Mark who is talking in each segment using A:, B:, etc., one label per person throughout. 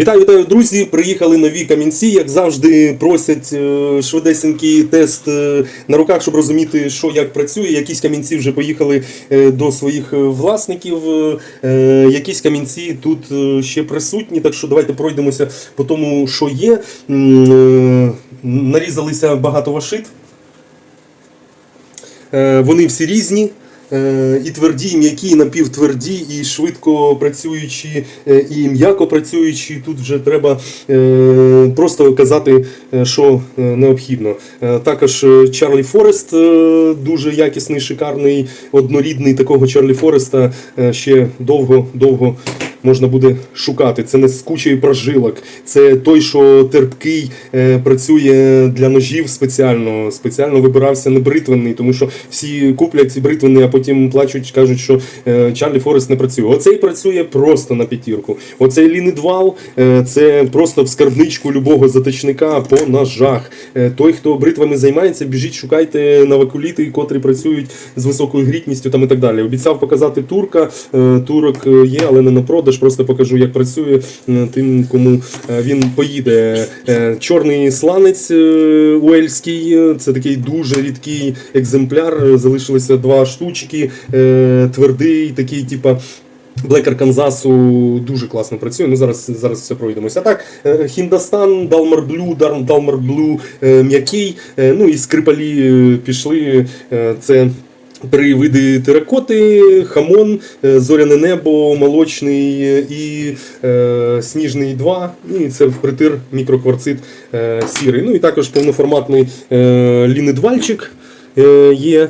A: Вітаю, вітаю, друзі! Приїхали нові камінці. Як завжди, просять е, швидесенький тест е, на руках, щоб розуміти, що як працює. Якісь камінці вже поїхали е, до своїх власників. Якісь камінці тут ще присутні. Так що давайте пройдемося по тому, що є. Нарізалися багато вашит. Вони всі різні. Е, І тверді, і м'які, і напівтверді, і швидко працюючі, е, і м'яко працюючі. Тут вже треба е, просто казати, що необхідно. Також Чарлі Форест дуже якісний, шикарний, однорідний такого Чарлі Фореста ще довго-довго можна буде шукати. Це не з кучею прожилок, це той, що терпкий, е, працює для ножів спеціально. Спеціально вибирався не бритвенний, тому що всі куплять бритвенний, а потім плачуть, кажуть, що е, Чарлі Форест не працює. Оцей працює просто на п'ятірку. Оцей лінидвал е, це просто в скарбничку любого заточника по ножах. Той, хто бритвами займається, біжіть, шукайте навакуліти, котрі працюють з високою грітністю там і так далі. Обіцяв показати турка. Турок є, але не на продаж. Просто покажу, як працює е, тим, кому е, він поїде. Е, Чорний сланець уельський. Це такий дуже рідкий екземпляр. Залишилися два штучки. Твердий, такий, типа. Блек Арканзасу дуже класно працює. Ну зараз зараз все пройдемося. Так, Хіндостан, Далмар Блю, Далмар Блю м'який. Ну і скрипалі пішли. Це Три види теракоти, хамон, е, зоряне небо, молочний е, і е, сніжний 2. Ну і це притир мікрокварцит е, сірий. Ну і також повноформатний е, лінидвальчик е, є.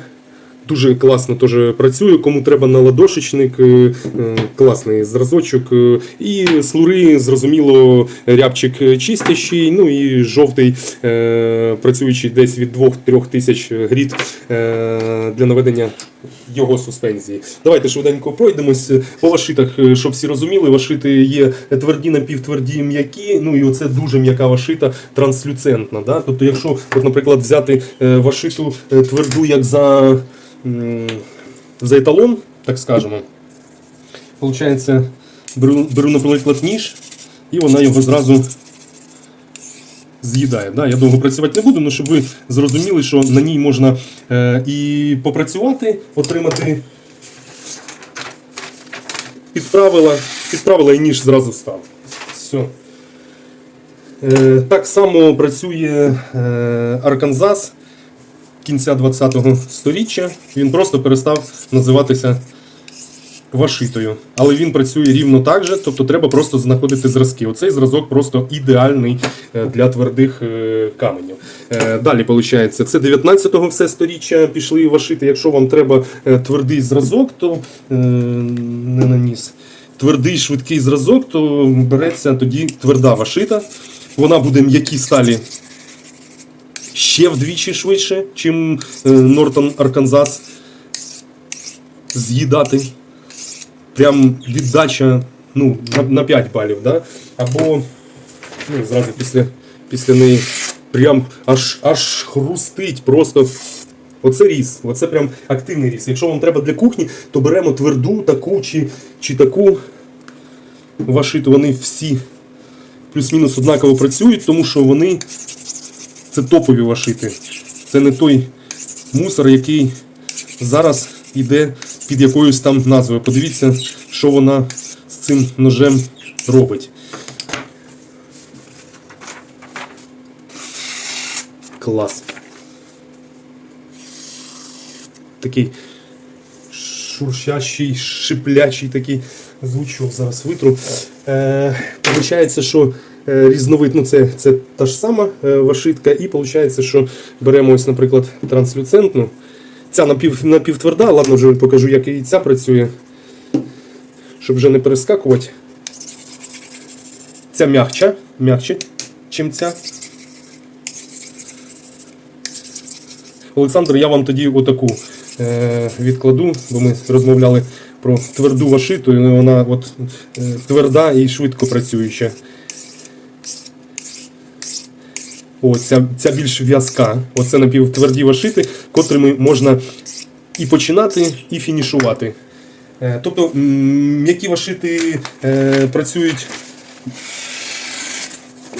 A: Дуже класно теж працює. Кому треба на ладошечник, е, е, класний зразочок. е, І слури, зрозуміло, рябчик чистящий, ну і жовтий, працюючий десь від 2-3 тисяч гріт для наведення його суспензії. Давайте швиденько пройдемось по вашитах, щоб всі розуміли. Вашити є тверді, напівтверді, м'які. Ну і оце дуже м'яка вашита, транслюцентна. Да? Тобто, якщо, от, наприклад, взяти вашиту тверду, як за, за еталон, так скажемо, Получається, беру, беру, наприклад, ніж, і вона його зразу з'їдає. Да? Я довго працювати не буду, але щоб ви зрозуміли, що на ній можна е, і попрацювати, отримати підправила, підправила і ніж зразу став. Все. Так само працює е, Арканзас кінця 20-го сторіччя. Він просто перестав називатися вашитою. Але він працює рівно так же, тобто треба просто знаходити зразки. Оцей зразок просто ідеальний е, для твердих е, каменів. Е, Далі, виходить, це 19-го все сторіччя пішли вашити. Якщо вам треба твердий зразок, то не наніс. Твердий швидкий зразок, то береться тоді тверда вашита. Вона буде м'які сталі ще вдвічі швидше, чим е, Нортон Арканзас з'їдати прям віддача ну, на, на 5 балів, да? або ну, зразу після, після неї прям аж, аж хрустить просто. Оце ріс, оце прям активний ріс. Якщо вам треба для кухні, то беремо тверду таку чи, чи таку вашиту. Вони всі плюс-мінус однаково працюють, тому що вони це топові вашити. Це не той мусор, який зараз йде під якоюсь там назвою. Подивіться, що вона з цим ножем робить. Клас. Такий шуршащий, шиплячий такий звучок. Зараз витру. Е, Получається, що різновид, ну це, це та ж сама е, вашитка, і виходить, що беремо ось, наприклад, транслюцентну. Ця напів, напівтверда, ладно, вже покажу, як і ця працює. Щоб вже не перескакувати. Ця м'якча, м'якче, чим ця. Олександр, я вам тоді отаку е, відкладу, бо ми розмовляли про тверду вашиту, і вона от, е, тверда і швидко працююча. О, ця, більш в'язка. Оце напівтверді вашити, котрими можна і починати, і фінішувати. Е, Тобто м'які вашити е, працюють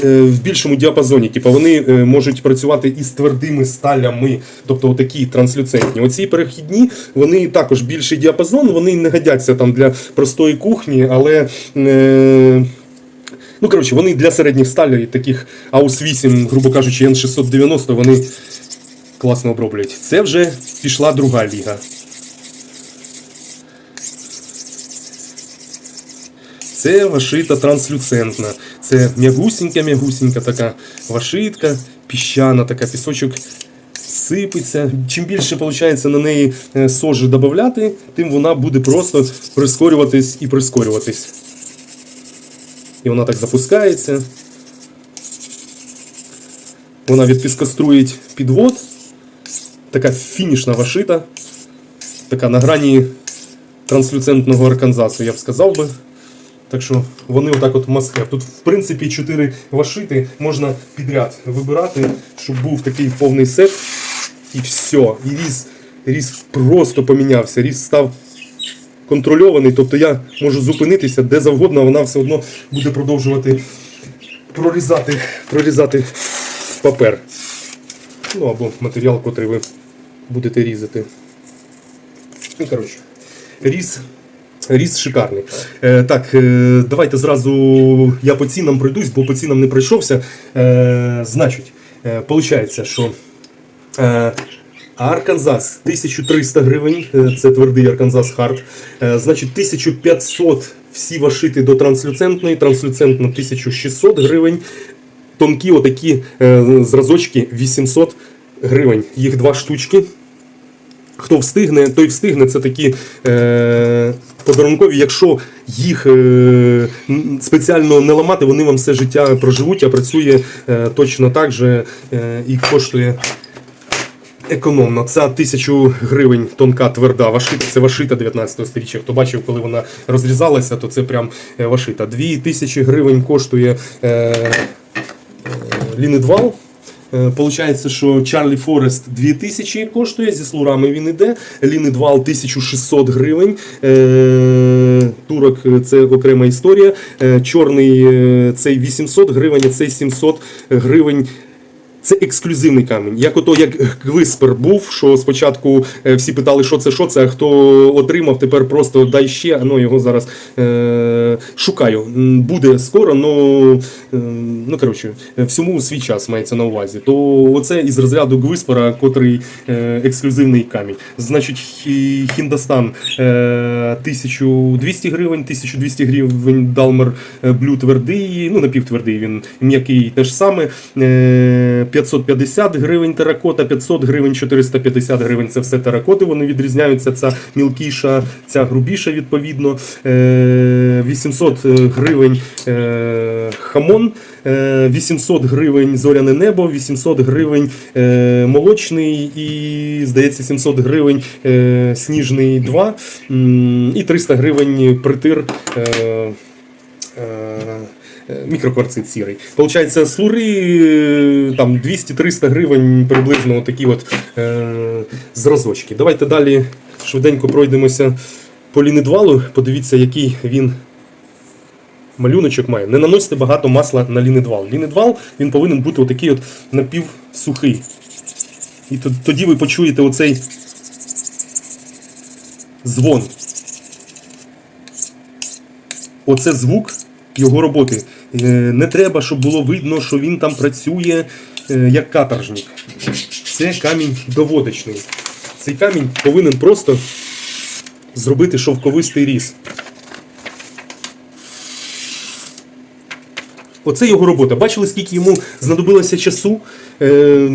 A: е, в більшому діапазоні. Типу вони можуть працювати із твердими сталями, тобто такі транслюцентні. Оці перехідні, вони також більший діапазон, вони не годяться там для простої кухні, але. Ну, коротше, вони для середніх сталей, таких AUS 8, грубо кажучи, N690, вони класно оброблюють. Це вже пішла друга ліга. Це вашита транслюцентна. Це м'ягусінька-м'ягусінька така вашитка, піщана, така пісочок сипеться. Чим більше виходить на неї е, сожі додати, тим вона буде просто прискорюватись і прискорюватись. І вона так запускається. Вона відпіскоструїть підвод. Така фінішна вашита. Така на грані транслюцентного арканзасу, я б сказав би. Так що вони отак от мастер. Тут, в принципі, 4 вашити можна підряд вибирати, щоб був такий повний сет. І все. І різ, різ просто помінявся. Різ став контрольований. Тобто я можу зупинитися де завгодно, вона все одно буде продовжувати прорізати, прорізати папер. Ну або матеріал, котрий ви будете різати. Ну, коротше, різ. Різ шикарний. Е, так, е, давайте зразу я по цінам пройдусь, бо по цінам не пройшовся. Е, значить, е, получається, що е, Арканзас 1300 гривень, е, це твердий Арканзас Хард. Е, значить, 1500 всі вашити до транслюцентної, транслюцентна 1600 гривень. Тонкі отакі е, зразочки 800 гривень. Їх два штучки. Хто встигне, той встигне. Це такі е, подарункові. Якщо їх е, спеціально не ламати, вони вам все життя проживуть, а працює е, точно так же е, і коштує економно. Це 1000 гривень тонка тверда вашита. Це вашита 19 сторіччя. Хто бачив, коли вона розрізалася, то це прям е, вашита. 2000 гривень коштує е, е, лінидвал. Е, Получається, що Чарлі Форест 2000 коштує, зі слурами він іде. Лінидвал 1600 гривень. Турок це окрема історія. Чорний цей 800 гривень, а цей 700 гривень. Це ексклюзивний камінь. Як ото як Гвиспер був, що спочатку е, всі питали, що це, що це, а хто отримав, тепер просто дай ще, ну його зараз е, шукаю. Буде скоро, но е, ну коротше, всьому свій час мається на увазі. То оце із розряду Гвиспера, котрий е, ексклюзивний камінь. Значить, Хі- Хіндостан е, 1200 гривень, 1200 гривень Далмер е, Блю твердий, ну напівтвердий він м'який теж саме. Е, 550 гривень теракота, 500 гривень, 450 гривень це все теракоти. Вони відрізняються. Ця мілкіша, ця грубіша, відповідно. Е, 800 гривень е, хамон, е, 800 гривень зоряне небо, 800 гривень е, молочний і, здається, 700 гривень е, сніжний 2 і 300 гривень притир. Е, Мікрокварцит сірий. Получається, слури е, там 200-300 гривень приблизно такі от е, зразочки. Давайте далі швиденько пройдемося по лінидвалу. Подивіться, який він малюночок має. Не наносьте багато масла на лінидвал. Лінидвал він повинен бути отакий от напівсухий. І тоді ви почуєте оцей звон. Оце звук його роботи. Е, Не треба, щоб було видно, що він там працює е, як каторжник. Це камінь доводочний. Цей камінь повинен просто зробити шовковистий різ. Оце його робота. Бачили, скільки йому знадобилося часу. Е,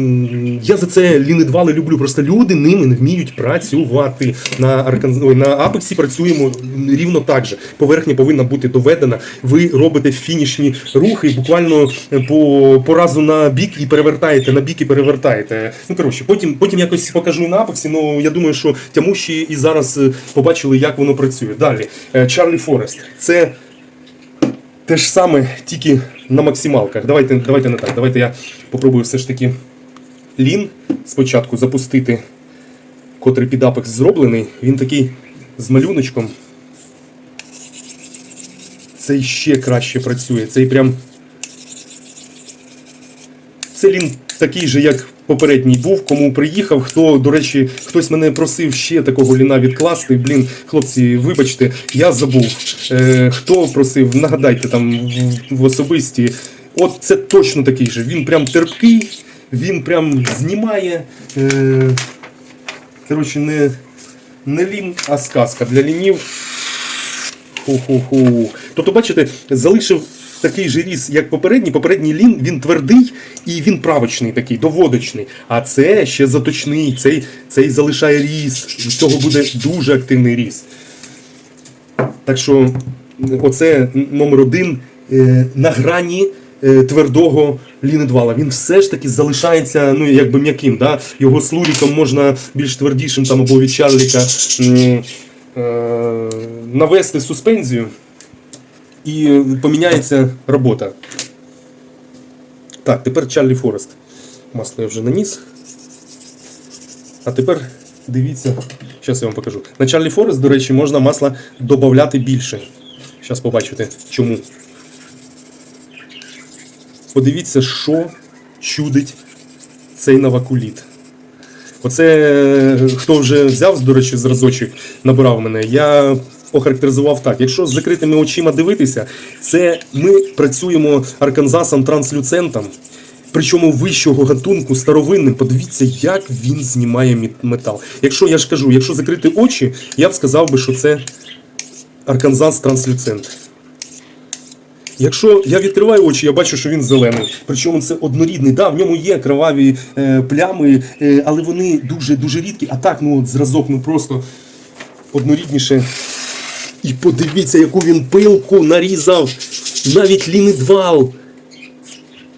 A: я за це лінидвали люблю. Просто люди ними не вміють працювати. На Аркан... На Апексі працюємо рівно так же. Поверхня повинна бути доведена. Ви робите фінішні рухи, буквально по, по разу на бік і перевертаєте, на бік і перевертаєте. Ну коротше, потім, потім якось покажу на Апексі. Ну я думаю, що тямущі і зараз е, побачили, як воно працює. Далі Е, Чарлі Форест. Це те ж саме, тільки на максималках. Давайте, давайте не так. Давайте я попробую все ж таки лін спочатку запустити, котрий під апекс зроблений. Він такий з малюночком. Цей ще краще працює. Цей прям це лін такий же, як попередній був, кому приїхав. Хто, до речі, хтось мене просив ще такого ліна відкласти. Блін, хлопці, вибачте, я забув. Е, хто просив, нагадайте там в, особисті. От це точно такий же. Він прям терпкий, він прям знімає. Е, коротше, не, не лін, а сказка для лінів. Ху-ху-ху. Тобто, бачите, залишив такий же ріс, як попередній. Попередній лін він твердий і він правочний такий, доводочний. А це ще заточний, цей, цей залишає ріс. З цього буде дуже активний ріс. Так що оце номер один е, на грані е, твердого лінедвала. Він все ж таки залишається ну, якби м'яким. Да? Його слуріком можна більш твердішим там, або від чарліка е, навести суспензію і поміняється робота. Так, тепер Чарлі Форест. Масло я вже наніс. А тепер дивіться, зараз я вам покажу. На Чарлі Форест, до речі, можна масла додати більше. Зараз побачите чому. Подивіться, що чудить цей новакуліт. Оце е, хто вже взяв, до речі, зразочок, набирав мене. Я охарактеризував так. Якщо з закритими очима дивитися, це ми працюємо арканзасом транслюцентом, причому вищого гатунку старовинним. Подивіться, як він знімає метал. Якщо я ж кажу, якщо закрити очі, я б сказав би, що це арканзас транслюцент. Якщо я відкриваю очі, я бачу, що він зелений. Причому це однорідний. Да, в ньому є кроваві е, плями, е, але вони дуже дуже рідкі. А так, ну от зразок, ну просто однорідніше. І подивіться, яку він пилку нарізав. Навіть лінидвал.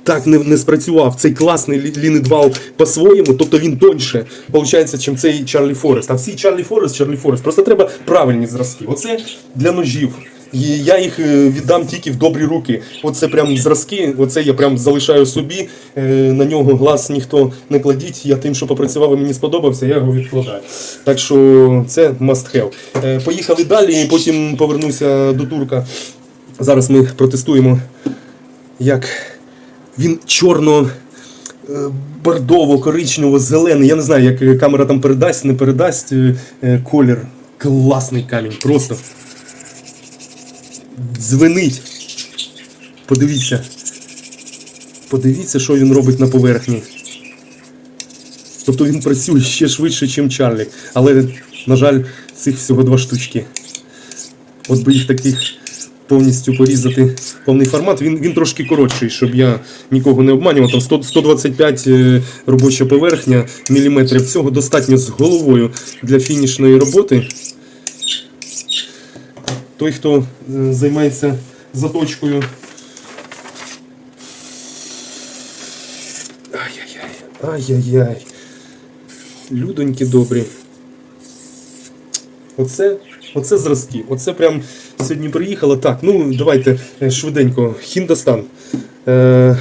A: Так не, не спрацював. Цей класний лінидвал по-своєму, тобто він тоньше, виходить, чим цей Чарлі Форест. А всі Чарлі Форест, Чарлі Форест. Просто треба правильні зразки. Оце для ножів. І я їх е, віддам тільки в добрі руки. Оце прям зразки, оце я прям залишаю собі. Е, На нього глаз ніхто не кладіть. Я тим, що попрацював і мені сподобався, я його відкладаю. Так що це must have. Е, Поїхали далі, потім повернуся до турка. Зараз ми протестуємо, як він чорно. Бордово, коричнево, зелений. Я не знаю, як камера там передасть, не передасть колір. Класний камінь, просто дзвенить. Подивіться. Подивіться, що він робить на поверхні. Тобто він працює ще швидше, ніж Чарлі. Але, на жаль, цих всього два штучки. От би їх таких повністю порізати повний формат. Він, він трошки коротший, щоб я нікого не обманював. Там 100, 125 е, робоча поверхня міліметрів. Цього достатньо з головою для фінішної роботи. Той, хто е, займається заточкою. Ай-яй-яй. Ай-яй-яй. Людоньки добрі. Оце, оце зразки. Оце прям сьогодні приїхало. Так, ну давайте е, швиденько. Хіндостан. Е,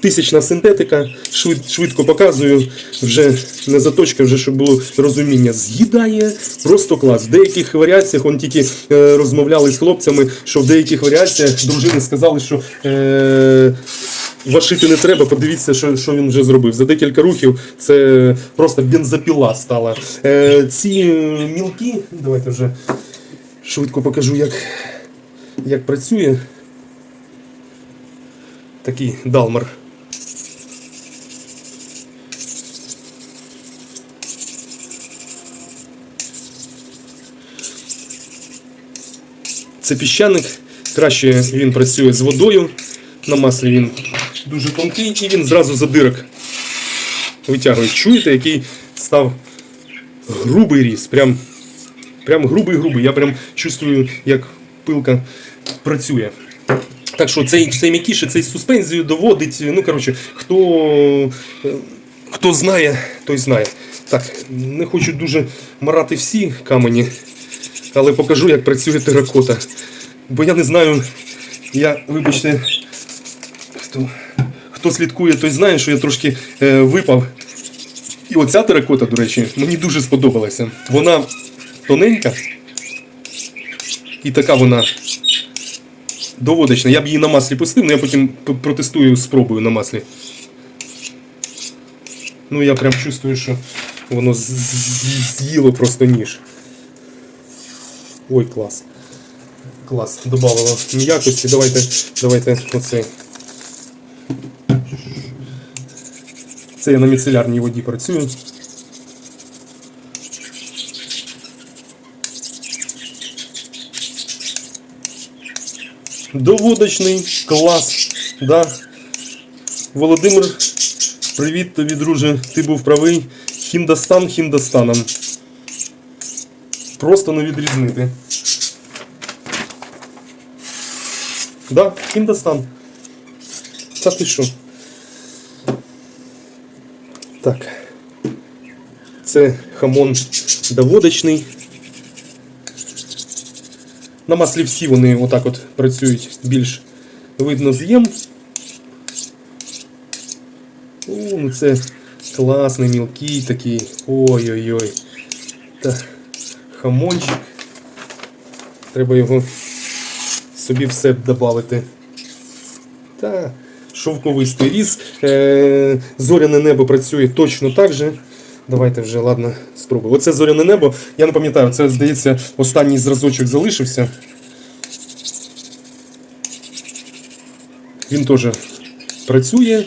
A: тисячна синтетика. Швид, швидко показую. Вже не заточка, вже щоб було розуміння. З'їдає просто клас. В деяких варіаціях он тільки е, розмовляли з хлопцями, що в деяких варіаціях дружини сказали, що. Е, Вашити не треба, подивіться, що, що він вже зробив. За декілька рухів це просто бензопіла стала. Е, ці е, мілки, давайте вже швидко покажу, як, як працює. Такий далмар. Це піщаник. Краще він працює з водою. На маслі він дуже тонкий і він зразу за дирок витягує. Чуєте, який став грубий різ. Прям, прям грубий-грубий. Я прям чувствую, як пилка працює. Так що цей, цей м'якіше, цей з суспензією доводить. Ну, коротше, хто, хто знає, той знає. Так, не хочу дуже марати всі камені, але покажу, як працює теракота. Бо я не знаю, я, вибачте, хто, хто слідкує, той знає, що я трошки е, випав. І оця теракота, до речі, мені дуже сподобалася. Вона тоненька. І така вона доводочна. Я б її на маслі пустив, але я потім протестую, спробую на маслі. Ну я прям чувствую, що воно з'їло просто ніж. Ой, клас. Клас, добавило м'якості. Давайте, давайте оцей. Це я на міцелярній воді працюю. Доводочний клас. Да. Володимир, привіт тобі, друже. Ти був правий. Хіндостан хіндостаном. Просто не відрізнити. Да, Хіндостан. Та ти що? Так. Це хамон доводочний. На маслі всі вони отак от працюють більш видно з'єм. О, ну це класний, мілкий такий. Ой-ой-ой. Та хамончик. Треба його собі все додати. Та шовковистий різ. Е, зоряне небо працює точно так же. Давайте вже, ладно, спробуємо. Оце зоряне небо. Я не пам'ятаю, це, здається, останній зразочок залишився. Він теж працює.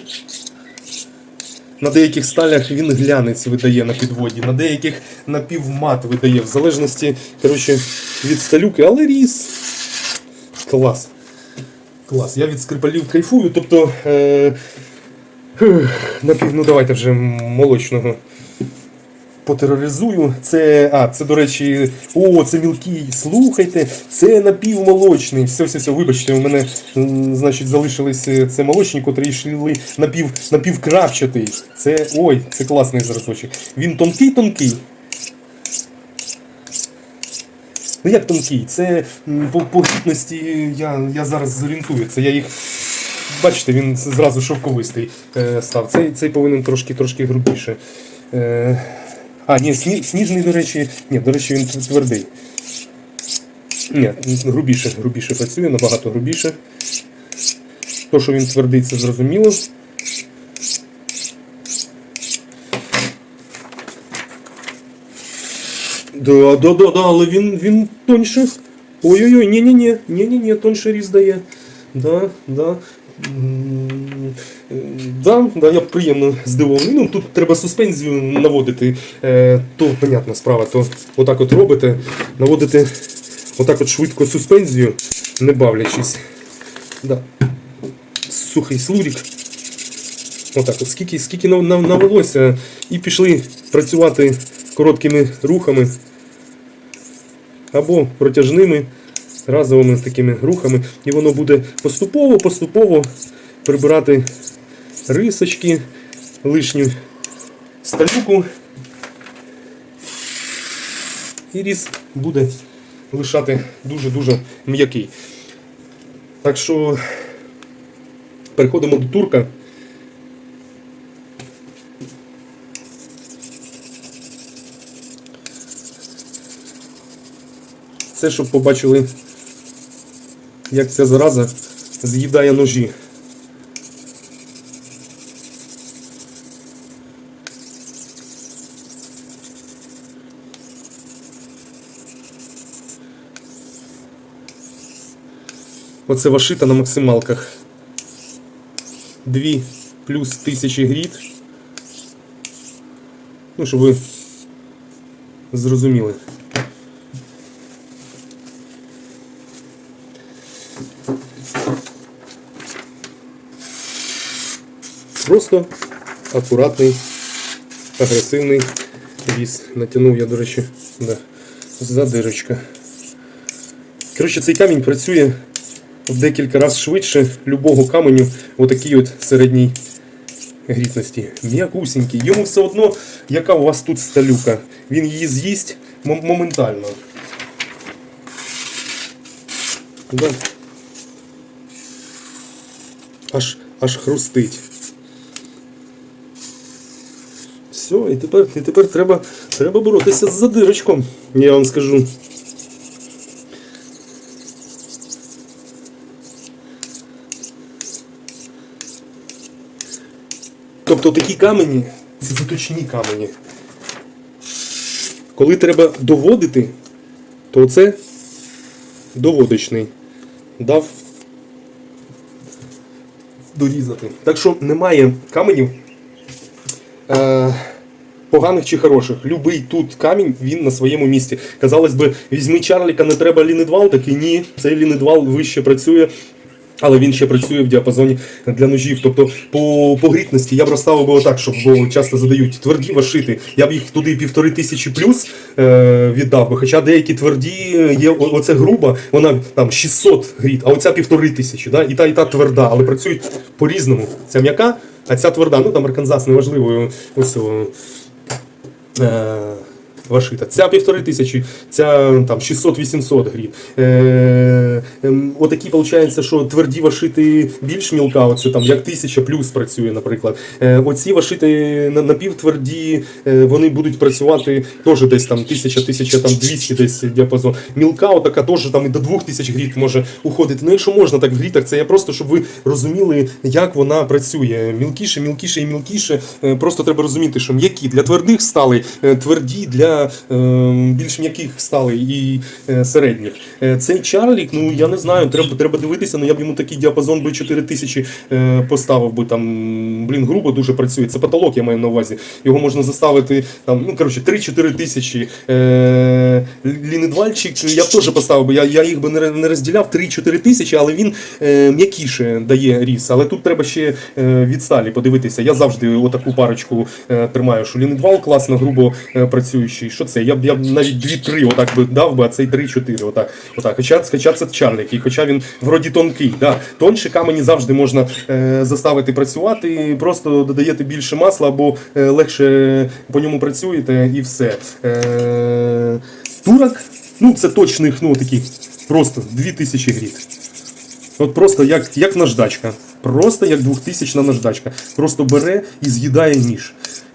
A: На деяких сталях він глянець видає на підводі, на деяких напівмат видає, в залежності коротше, від сталюки, але різ. Клас. Клас. Я від скрипалів кайфую, тобто. Е, напів, ну давайте вже молочного потероризую. Це, а, це, до речі, о, це мілкий. Слухайте, це напівмолочний. Все, все, все, вибачте, у мене, значить, залишились е, це молочні, котрі йшли напів, напівкрапчатий. Це, ой, це класний зразочок. Він тонкий-тонкий. Ну як тонкий? Це по, по гідності я, я зараз зорієнтую. Це я їх. Бачите, він зразу шовковистий е, став. Цей, цей повинен трошки трошки грубіше. Е, а, ні, сні, сніжний, до речі, ні, до речі, він твердий. Ні, грубіше, грубіше працює, набагато грубіше. То, що він твердий, це зрозуміло. Да, да, да, да, але він, він тоньше. Ой-ой-ой, ні-ні-ні, ні-ні-ні, тоньше різ дає. Да, да. Да, да, я приємно здивований. Ну, тут треба суспензію наводити. Е, то, понятна справа, то отак от робите, наводите отак от швидко суспензію, не бавлячись. Да. Сухий слурік. Отак, от скільки, скільки нав- нав- навелося, і пішли працювати короткими рухами або протяжними разовими такими рухами, і воно буде поступово-поступово прибирати рисочки, лишню сталюку. І різ буде лишати дуже-дуже м'який. Так що переходимо до турка. Це щоб побачили, як ця зараза з'їдає ножі. Оце вашита на максималках. Дві плюс тисячі гріт. Ну, щоб ви зрозуміли. Просто акуратний, агресивний віз. Натягнув я, до речі, да, задирочка. Коротше, цей камінь працює в декілька разів швидше любого каменю отакій от середній грітності. М'якусінький. Йому все одно, яка у вас тут сталюка. Він її з'їсть мом- моментально. Да. Аж, аж хрустить. Все, і тепер, і тепер треба, треба боротися з задирочком, я вам скажу. Тобто такі камені Це заточні камені. Коли треба доводити, то це доводочний. Дав дорізати. Так що немає каменів е, поганих чи хороших. Любий тут камінь, він на своєму місці. Казалось би, візьми Чарліка, не треба лінедвал, такий ні, цей лінедвал вище працює. Але він ще працює в діапазоні для ножів. Тобто по, грітності я б розставив би отак, щоб бо часто задають тверді вашити. Я б їх туди півтори тисячі плюс е, віддав би. Хоча деякі тверді є, оце груба, вона там 600 гріт, а оця півтори тисячі. Да? І та, і та тверда, але працюють по-різному. Ця м'яка, а ця тверда. Ну там Арканзас неважливо. Ось о, е, вашита. Ця півтори тисячі, ця там 600-800 грів. Е, ем, отакі, виходить, що тверді вашити більш мілка, оце там як тисяча плюс працює, наприклад. Е, оці вашити на- напівтверді, е, вони будуть працювати теж десь там 1000 там 200 десь діапазон. Мілка, отака теж там і до 2000 гріт може уходити. Ну, якщо можна так в грітах, це я просто, щоб ви розуміли, як вона працює. Мілкіше, мілкіше і мілкіше. Е, Просто треба розуміти, що м'які для твердих стали, е, тверді для е, більш м'яких стали і е, середніх. Е, Цей Чарлік, ну я не знаю, треба, треба дивитися, ну я б йому такий діапазон би 4000 е, поставив би там. Блін, грубо дуже працює. Це потолок, я маю на увазі. Його можна заставити там, ну коротше, 3-4 тисячі. Лінедвальчик я б теж поставив би. Я, я їх би не, розділяв 3-4 тисячі, але він м'якіше дає ріс. Але тут треба ще від сталі подивитися. Я завжди отаку парочку тримаю, що лінедвал класно, грубо працюючий. Що це? Я б я б навіть 2-3 отак би дав би, а цей 3-4. Отак. Отак. Хоча, хоча це чарлик, і хоча він вроді тонкий. Да. Тонші камені завжди можна е, заставити працювати, просто додаєте більше масла або е, легше по ньому працюєте і все. Е, турок, ну це точних, ну такі, просто 2000 гріт. От просто як, як наждачка. Просто як 2000 наждачка. Просто бере і з'їдає ніж.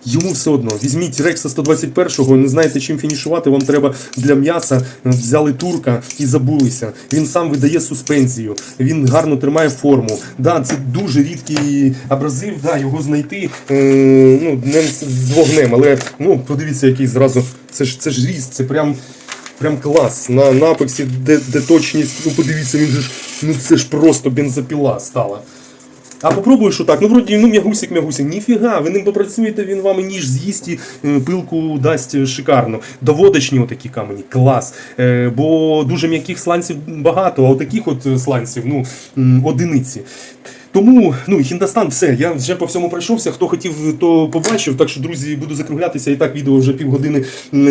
A: Йому все одно. Візьміть Рекса 121-го, не знаєте, чим фінішувати, вам треба для м'яса. Взяли турка і забулися. Він сам видає суспензію, він гарно тримає форму. Да, це дуже рідкий абразив, да, його знайти е, ну, не з вогнем, але ну, подивіться, який зразу. Це ж це ж ріст, це прям. Прям клас. На, на апексі, де, де точність, ну подивіться, він же ж, ну це ж просто бензопіла стала. А попробуй, що так, ну вроді, ну м'ягусик, м'ягусик. Ніфіга, ви ним попрацюєте, він вам ніж з'їсть і е, пилку дасть е, шикарно. Доводочні отакі камені, клас. Е, бо дуже м'яких сланців багато, а отаких от сланців, ну, одиниці. Тому, ну, Хіндостан, все. Я вже по всьому пройшовся. Хто хотів, то побачив. Так що, друзі, буду закруглятися. І так відео вже півгодини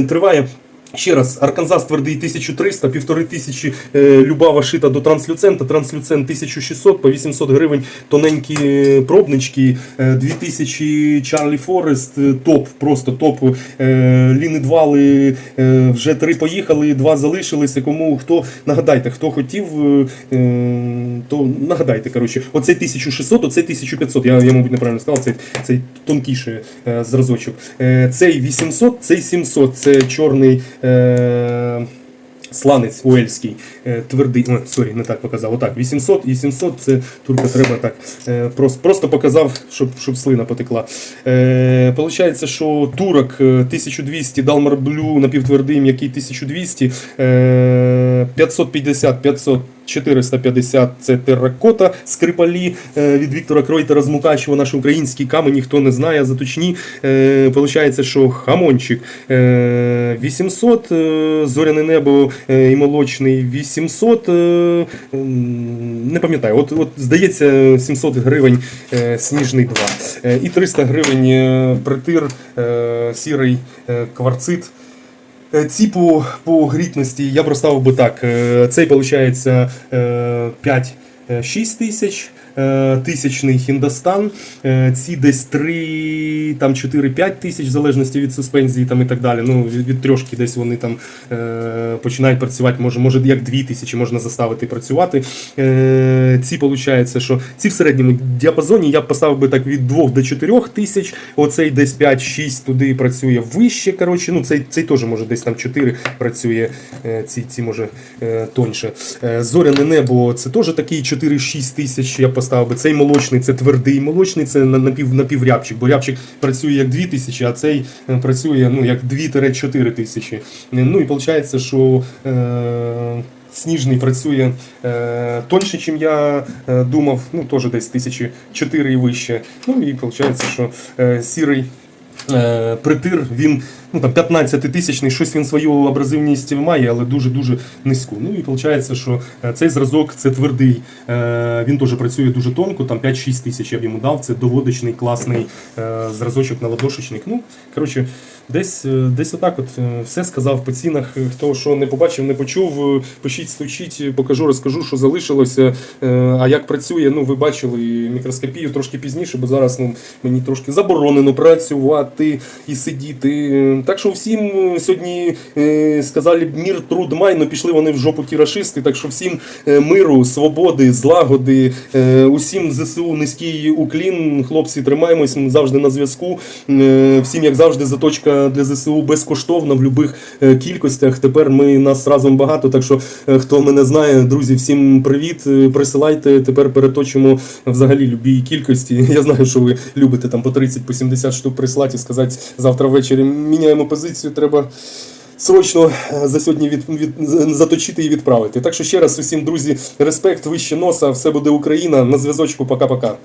A: триває. Ще раз, Арканзас твердий 1300, півтори тисячі е, люба вашита до транслюцента, транслюцент 1600, по 800 гривень тоненькі е, пробнички, е, 2000 Чарлі Форест, е, топ, просто топ. Е, Лінедвали е, вже три поїхали, два залишилися. Кому хто нагадайте, хто хотів, е, е, то нагадайте. Коротше, оцей 1600, оцей 1500. Я, я мабуть, неправильно сказав, цей, цей тонкіший е, зразочок. Е, цей 800, цей 700, це чорний. Е, Сланець уельський, е, твердий, О, сорі, не так показав. Отак, 800 і 700, це турка треба так. Е, просто, просто показав, щоб, щоб слина потекла. Е, получається, що турок е, 1200, Далмар Блю напівтвердий, м'який 1200, е, 550, 500, 450 це терракота скрипалі е, від Віктора Кройтера з Мукачева, наш український камені, хто не знає, заточні. Е, Получається, що хамончик е, 800, е, зоряне небо е, і молочний 800, е, не пам'ятаю, от, от здається 700 гривень е, сніжний 2. Е, і 300 гривень е, притир е, сірий е, кварцит. Е, Ці по, по грітності я б розставив би так. Е, Цей виходить 5-6 тисяч. Е, Тисячний Хіндостан, Е, ці десь 3, там 4-5 тисяч, в залежності від суспензії там і так далі. Ну, від, від трьошки десь вони там е, починають працювати, може, може як 2 тисячі можна заставити працювати. Ці виходить, що ці в середньому діапазоні я б поставив би так від 2 до 4 тисяч, оцей десь 5-6 туди працює вище. Коротше, ну цей, цей теж може десь там 4 працює, ці, ці може тоньше. Зоряне небо це теж такий 4-6 тисяч я поставив би. Цей молочний це твердий молочний, це напів, напіврябчик, бо рябчик працює як 2000, а цей е, працює ну, як 2-4 тисячі. Е, Ну і виходить, що е, сніжний працює е, тоньше, ніж я е, думав, ну теж десь тисячі 4 і вище. Ну і виходить, що е, сірий. Е, притир, він ну, там 15 тисячний, щось він свою абразивність має, але дуже-дуже низьку. Ну і виходить, що е, цей зразок це твердий. Е, він теж працює дуже тонко, там 5-6 тисяч я б йому дав. Це доводочний, класний е, зразочок на ладошечник. Ну, коротше, десь, десь отак от все сказав по цінах. Хто що не побачив, не почув, пишіть, стучіть, покажу, розкажу, що залишилося. А як працює, ну ви бачили мікроскопію трошки пізніше, бо зараз ну, мені трошки заборонено працювати і сидіти. Так що всім е, сьогодні е, сказали мір, труд, май, ну пішли вони в жопу ті рашисти. Так що всім е, миру, свободи, злагоди, усім ЗСУ низький уклін. Хлопці, тримаємось ми завжди на зв'язку. Всім, як завжди, заточка для ЗСУ безкоштовна в будь-яких кількостях. Тепер ми нас разом багато. Так що хто мене знає, друзі, всім привіт. Присилайте. Тепер переточимо взагалі любій кількості. Я знаю, що ви любите там по 30, по 70 штук прислати і сказати завтра ввечері міняємо позицію. Треба. Срочно е, за сьогодні від, від, заточити і відправити. Так що ще раз усім, друзі, респект, вище носа, все буде Україна. На зв'язочку, пока-пока.